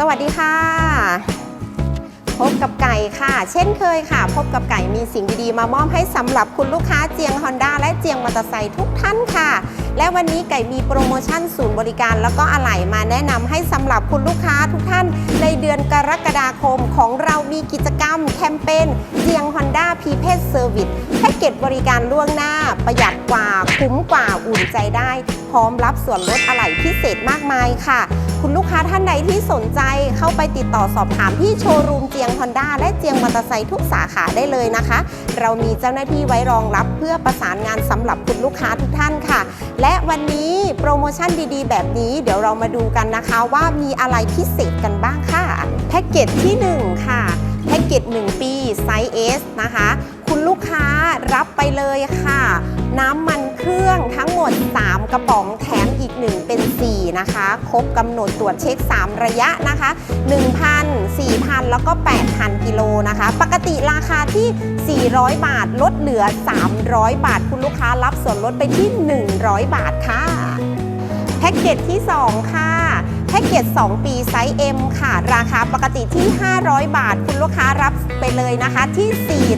สวัสดีค่ะ พบกับไก่ค่ะ เช่นเคยค่ะ พบกับไก่มีสิ่งดีๆ มามอบให้สำหรับคุณลูกค้าเจียง Honda และเจียงมอเตอร์ไซค์ทุกท่านค่ะ และวันนี้ไก่มีโปรโมชั่นศูนย์บริการ แล้วก็อะไหล่มาแนะนำให้สำหรับคุณลูกค้าทุกท่าน ในเดือนกรกฎาคมของเรามีกิจกรรมแคมเปญเจียง Honda p r e p a i d Service แพ็กเกจบริการล่วงหน้า ประหยัดกว่าคุ้มกว่าอุ่นใจได้ ร้อมรับส่วนลดอะไหล่พิเศษมากมายค่ะ คุณลูกค้าท่านใดที่สนใจเข้าไปติดต่อสอบถามที่โชว์รูมเจียง Honda และเจียงมอเตอร์ไซค์ทุกสาขาได้เลยนะคะ เรามีเจ้าหน้าที่ไว้รองรับเพื่อประสานงานสำหรับคุณลูกค้าทุกท่านค่ะ และวันนี้โปรโมชั่นดีๆ แบบนี้เดี๋ยวเรามาดูกันนะคะว่ามีอะไรพิเศษกันบ้างค่ะแพ็กเกจที่ 1 ค่ะแพ็กเกจ1 ปีไซส์ S นะคะ คุณลูกค้ารับไปเลยค่ะ น้ำมันเครื่องทั้งหมด 3 กระป๋องแถมอีก 1 เป็น 4 นะคะ ครบกำหนดตรวจเช็ค 3 ระยะนะคะ 1,000 4,000 แล้วก็ 8,000 กิโลนะคะ ปกติราคาที่ 400 บาท ลดเหลือ 300 บาท คุณลูกค้ารับส่วนลดไปที่ 100 บาทค่ะ แพ็กเกจที่ 2 ค่ะแพ็กเกจ 2 ปีไซส์ M ค่ะ ราคาปกติที่ 500 บาท คุณลูกค้ารับไปเลยนะคะที่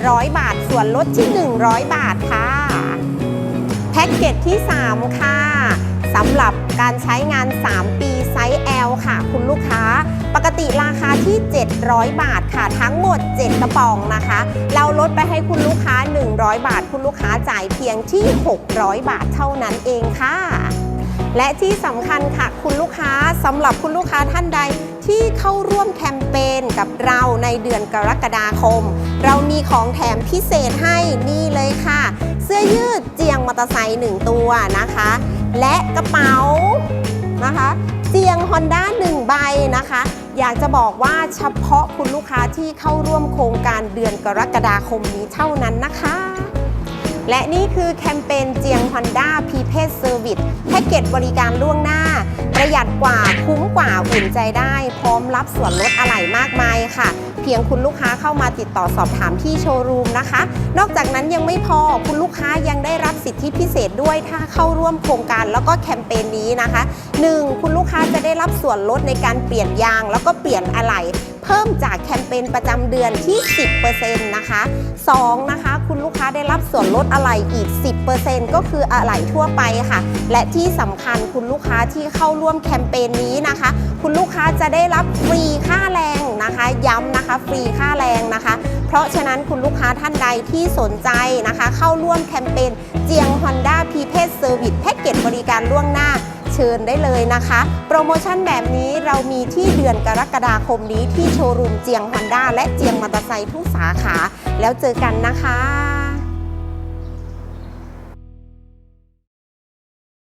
400 บาท ส่วนลดที่ 100 บาทค่ะ แพ็กเกจที่ 3 ค่ะสำหรับการใช้งาน 3 ปีไซส์ L ค่ะ คุณลูกค้า ปกติราคาที่ 700 บาทค่ะ ทั้งหมด 7 กระป๋องนะคะ เราลดไปให้คุณลูกค้า 100 บาท คุณลูกค้าจ่ายเพียงที่ 600 บาทเท่านั้นเองค่ะและที่สำคัญค่ะคุณลูกค้าสำหรับคุณลูกค้าท่านใดที่เข้าร่วมแคมเปญกับเราในเดือนกรกฎาคม เรามีของแถมพิเศษให้นี่เลยค่ะ เสื้อยืด เจียงมอเตอร์ไซค์1ตัวนะคะ และกระเป๋านะคะเจียง Honda 1 ใบนะคะ อยากจะบอกว่าเฉพาะคุณลูกค้าที่เข้าร่วมโครงการเดือนกรกฎาคมนี้เท่านั้นนะคะ และนี่คือแคมเปญเจียง Honda p r e p a i d Service แพ็กเกจบริการล่วงหน้า ประหยัดกว่าคุ้มกว่าอุ่นใจได้ พร้อมรับส่วนลดอะไหล่มากมายค่ะ เพียงคุณลูกค้าเข้ามาติดต่อสอบถามที่โชว์รูมนะคะ นอกจากนั้นยังไม่พอคุณลูกค้ายังได้รับ สิทธิพิเศษด้วยถ้าเข้าร่วมโครงการแล้วก็แคมเปญนี้นะคะ 1. คุณลูกค้าจะได้รับส่วนลดในการเปลี่ยนยาง แล้วก็เปลี่ยนอะไหล่เพิ่มจากแคมเปญประจำเดือนที่ 10%นะคะ 2. นะคะ คุณลูกค้าได้รับส่วนลดอะไหล่อีก 10%ก็คืออะไหล่ทั่วไปค่ะ และที่สำคัญคุณลูกค้าที่เข้าร่วมแคมเปญนี้นะคะ คุณลูกค้าจะได้รับฟรีค่าแรงนะคะ ย้ำนะคะ ฟรีค่า เพราะฉะนั้นคุณลูกค้าท่านใดที่สนใจนะคะ เข้าร่วมแคมเปญเจียง Honda p r e p a i d Service แพ็กเกจบริการล่วงหน้าเชิญได้เลยนะคะ โปรโมชั่นแบบนี้เรามีที่เดือนกรกฎาคมนี้ที่โชว์รูมเจียง Honda และเจียงมอเตอร์ไซค์ทุกสาขา แล้วเจอกันนะคะ